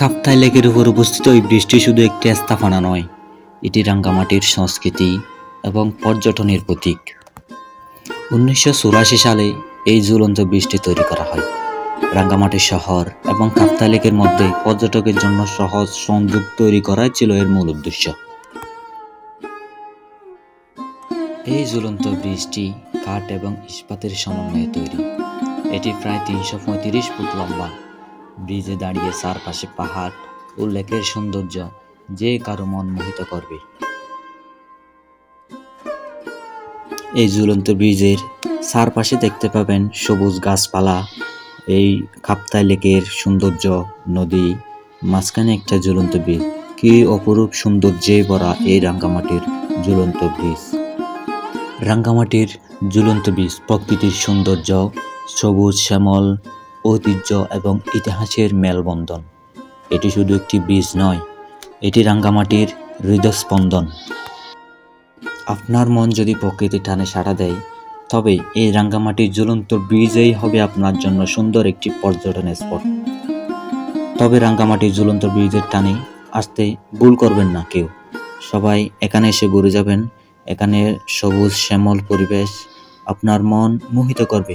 কাপ্তাই লেকের উপর অবস্থিত এই বৃষ্টি শুধু একটি স্থাপনা নয়, এটি রাঙ্গামাটির সংস্কৃতি এবং পর্যটনের প্রতীক। উনিশশো চুরাশি সালে এই ঝুলন্ত বৃষ্টি তৈরি করা হয়। রাঙ্গামাটি শহর এবং কাপ্তাই লেকের মধ্যে পর্যটকের জন্য সহজ সংযোগ তৈরি করাই ছিল এর মূল উদ্দেশ্য। এই ঝুলন্ত ব্রিজটি কাঠ এবং ইস্পাতের সমন্বয়ে তৈরি। এটি প্রায় তিনশো পঁয়ত্রিশ ফুট লম্বা। ব্রিজে দাঁড়িয়ে চারপাশে পাহাড় ও লেকের সৌন্দর্য যে কারও মন মোহিত করবে। এই ঝুলন্ত ব্রিজের চারপাশে দেখতে পাবেন সবুজ গাছপালা, এই কাপ্তাই লেকের সৌন্দর্য, নদী, মাঝখানে একটা ঝুলন্ত ব্রিজ। কি অপরূপ সৌন্দর্যে ভরা এই রাঙ্গামাটির ঝুলন্ত ব্রিজ। রাঙ্গামাটির ঝুলন্ত ব্রিজ প্রকৃতির সৌন্দর্য, সবুজ শ্যামল ঐতিহ্য এবং ইতিহাসের মেলবন্ধন। এটি শুধু একটি বীজ নয়, এটি রাঙ্গামাটির হৃদস্পন্দন। আপনার মন যদি প্রকৃতি টানে সাড়া দেয় তবে এই রাঙ্গামাটির ঝুলন্ত ব্রিজেই হবে আপনার জন্য সুন্দর একটি পর্যটন স্পট। তবে রাঙ্গামাটির ঝুলন্ত ব্রিজের টানে আসতে ভুল করবেন না কেউ। সবাই এখানে এসে ঘুরে যাবেন এখানে সবুজ শ্যামল পরিবেশ আপনার মন মোহিত করবে।